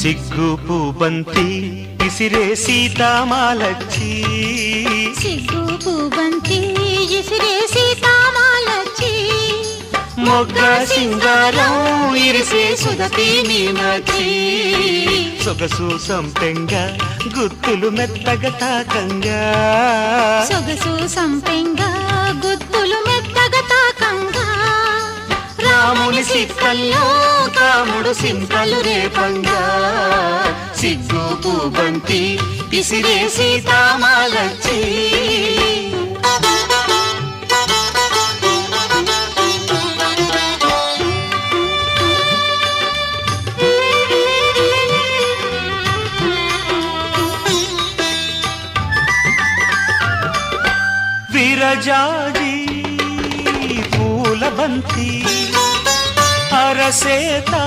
సిగ్గు పూబంతి విసిరే సీతామాలచ్చి. సిగ్గు పూబంతి ఇసిరే సీతామాలచ్చి. మొగ్గ సింగారం ఇరిసే సుధతి మీనాచి సొగసు సంపెంగ గుత్తులు మెత్తగా తాకంగా. సొగసు సంపెంగా గుత్తులు మెత్తగా తాకంగా. రాముని సిక్కల్లో కాముడు సింతలు రేపంగా. तू बनती तीसरे सीता मालची विरजाजी फूल बंती अरसेता